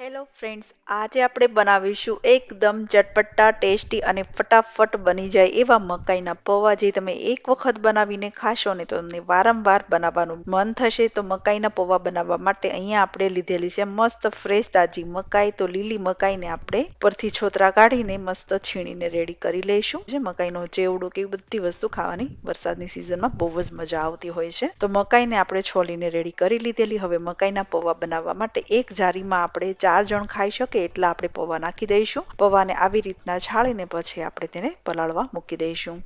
Hello friends આજે આપણે બનાવીશું એકદમ ચટપટા, ટેસ્ટી અને ફટાફટ બની જાય એવા મકાઈના પૌવા જે તમે એક વખત બનાવીને ખાશો ને તો તમને વારંવાર બનાવવાનું મન થશે. તો મકાઈના પૌવા બનાવવા માટે અહીંયા આપણે લીધેલી છે મસ્ત ફ્રેશ તાજી મકાઈ. તો લીલી મકાઈને આપણે પરથી છોતરા કાઢીને મસ્ત છીણીને રેડી કરી લઈશું. જે મકાઈનો ચેવડો કે બધી વસ્તુ ખાવાની વરસાદની સિઝનમાં બહુ જ મજા આવતી હોય છે. તો મકાઈને આપણે છોલીને રેડી કરી લીધેલી. હવે મકાઈના પૌવા બનાવવા માટે એક જારીમાં આપણે ચાર જણ ખાઈ શકે એટલા આપણે પૌવા નાખી દઈશું. પૌવાને આવી રીતના છાળીને પછી આપણે તેને પલાળવા મૂકી દઈશું.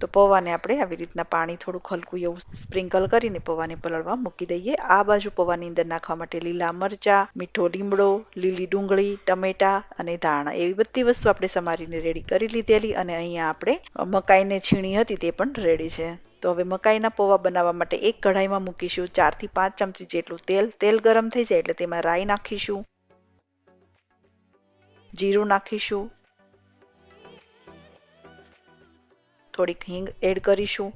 તો પૌવાને આપણે આવી રીતના પાણી થોડુંક હલકું એવું સ્પ્રિંકલ કરીને પૌવાને પલળવા મૂકી દઈએ. આ બાજુ પૌવાની અંદર નાખવા માટે લીલા મરચા, મીઠો લીમડો, લીલી ડુંગળી, ટમેટા અને ધાણા એવી બધી વસ્તુ આપણે સમારીને રેડી કરી લીધેલી અને અહીંયા આપણે મકાઈને છીણી હતી તે પણ રેડી છે. તો હવે મકાઈના પૌવા બનાવવા માટે એક કઢાઈમાં મૂકીશું ચારથી પાંચ ચમચી જેટલું તેલ. તેલ ગરમ થઈ જાય એટલે તેમાં રાઈ નાખીશું, જીરું નાખીશું થોડીક હિંગ એડ કરીશું.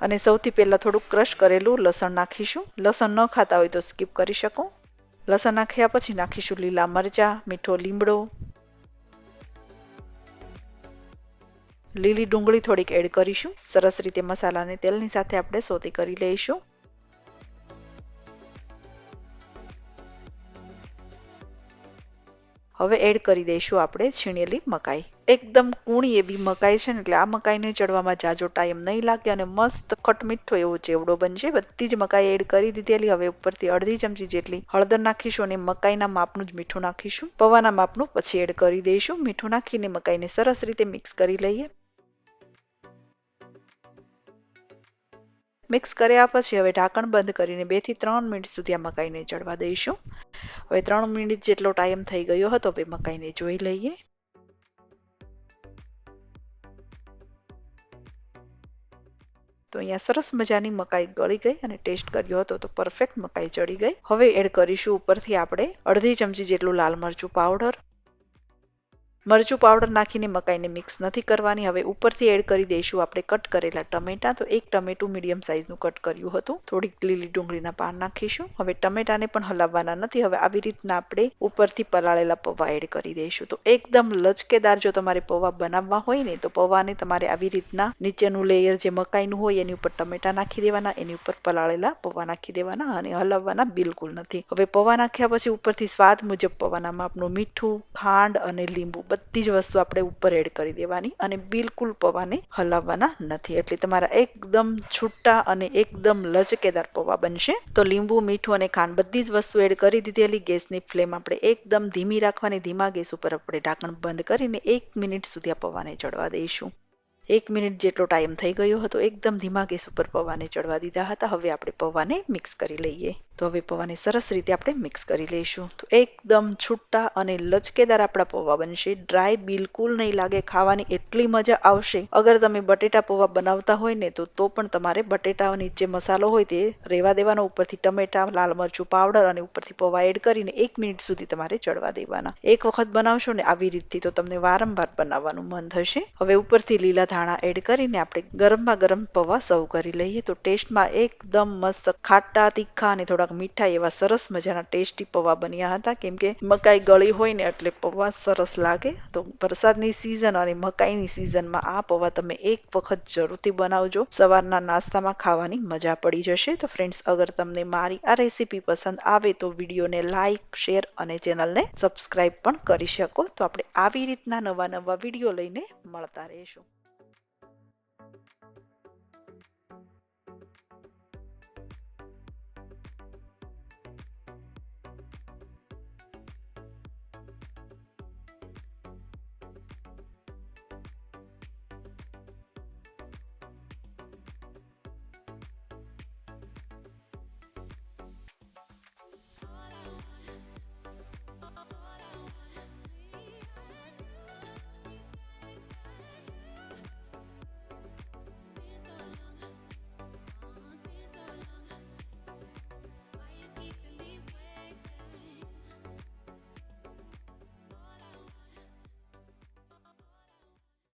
અને સૌથી પહેલા થોડુંક ક્રશ કરેલું લસણ નાખીશું. લસણ ન ખાતા હોય તો સ્કીપ કરી શકો. લસણ નાખ્યા પછી નાખીશું લીલા મરચા, મીઠો લીમડો. લીલી ડુંગળી થોડીક એડ કરીશું. સરસ રીતે મસાલાને તેલની સાથે આપણે સોતી કરી લઈશું. હવે એડ કરી દઈશું આપણે છીણેલી મકાઈ. એકદમ કૂણી એવી મકાઈ છે ને, એટલે આ મકાઈને ચડવામાં જાજો ટાઈમ નહીં લાગે અને મસ્ત ખટમીઠો એવો ચેવડો બનશે. બધી જ મકાઈ એડ કરી દીધેલી. હવે ઉપરથી અડધી ચમચી જેટલી હળદર નાખીશું અને મકાઈના માપનું જ મીઠું નાખીશું. પવાના માપનું પછી એડ કરી દઈશું. મીઠું નાખીને મકાઈને સરસ રીતે મિક્સ કરી લઈએ. મિક્સ કર્યા પછી હવે ઢાંકણ બંધ કરીને બેથી ત્રણ મિનિટ સુધી આ મકાઈને ચડવા દઈશું. હવે ત્રણ મિનિટ જેટલો ટાઈમ થઈ ગયો હતો, હવે મકાઈને જોઈ લઈએ. તો અહીંયા સરસ મજાની મકાઈ ગળી ગઈ અને ટેસ્ટ કર્યો હતો, તો પરફેક્ટ મકાઈ ચડી ગઈ. હવે એડ કરીશું ઉપરથી આપણે અડધી ચમચી જેટલું લાલ મરચું પાવડર મરચું પાવડર નાખીને મકાઈને મિક્સ નથી કરવાની. હવે ઉપરથી એડ કરી દઈશું આપણે કટ કરેલા ટમેટા. તો એક ટમેટું મીડિયમ સાઇઝનું કટ કર્યું હતું. થોડીક લીલી ડુંગળીના પાન નાખીશું. હવે ટમેટાને પણ હલાવવાના નથી. હવે આવી રીતના આપણે ઉપરથી પલાળેલા પૌવા એડ કરી દઈશું. તો એકદમ લચકેદાર જો તમારે પૌવા બનાવવા હોય ને, તો પૌવાને તમારે આવી રીતના નીચેનું લેયર જે મકાઈનું હોય, એની ઉપર ટમેટા નાખી દેવાના, એની ઉપર પલાળેલા પૌવા નાખી દેવાના અને હલાવવાના બિલકુલ નથી. હવે પૌવા નાખ્યા પછી ઉપરથી સ્વાદ મુજબ પૌવાના માપનું મીઠું, ખાંડ અને લીંબુ બધી જ વસ્તુ આપણે ઉપર એડ કરી દેવાની અને બિલકુલ પૌવાને હલાવવાના નથી. એટલે તમારા એકદમ છૂટા અને એકદમ લચકેદાર પૌવા બનશે. તો લીંબુ, મીઠું અને ખાંડ બધી જ વસ્તુ એડ કરી દીધેલી. ગેસની ફ્લેમ આપણે એકદમ ધીમી રાખવાની. ધીમા ગેસ ઉપર આપણે ઢાંકણ બંધ કરીને એક મિનિટ સુધી આ પૌવાને ચડવા દઈશું. એક મિનિટ જેટલો ટાઈમ થઈ ગયો હતો, એકદમ ધીમા ગેસ ઉપર પૌવાને ચડવા દીધા હતા. હવે આપણે પૌવાને મિક્સ કરી લઈએ. તો હવે પૌવાને સરસ રીતે આપણે મિક્સ કરી લઈશું. તો એકદમ છૂટા અને લચકેદાર આપણા પૌવા બનશે. ડ્રાય બિલકુલ નહીં લાગે, ખાવાની એટલી મજા આવશે. અગર તમે બટેટા પૌવા બનાવતા હોય ને, તો તો પણ તમારે બટેટા જે મસાલો હોય તે રેવા દેવાનો. ઉપરથી ટમેટા, લાલ મરચું પાવડર અને ઉપરથી પૌવા એડ કરીને એક મિનિટ સુધી તમારે ચડવા દેવાના. એક વખત બનાવશો ને, આવી રીતથી તો તમને વારંવાર બનાવવાનું મન થશે. હવે ઉપરથી લીલા ધાણા એડ કરીને આપણે ગરમમાં ગરમ પૌવા સર્વ કરી લઈએ. તો ટેસ્ટમાં એકદમ મસ્ત ખાટા, તીખા અને થોડા થોડાક મીઠા એવા સરસ મજાના ટેસ્ટી પૌવા બન્યા હતા. કેમ કે મકાઈ ગળી હોય ને એટલે પૌવા સરસ લાગે. તો વરસાદની સિઝન અને મકાઈની સિઝનમાં આ પૌવા તમે એક વખત જરૂરથી બનાવજો. સવારના નાસ્તામાં ખાવાની મજા પડી જશે. તો ફ્રેન્ડ્સ અગર તમને મારી આ રેસીપી પસંદ આવે તો વિડીયોને લાઇક શેર અને ચેનલને સબસ્ક્રાઇબ પણ કરી શકો. તો આપણે આવી રીતના નવા નવા વીડિયો લઈને મળતા રહીશું.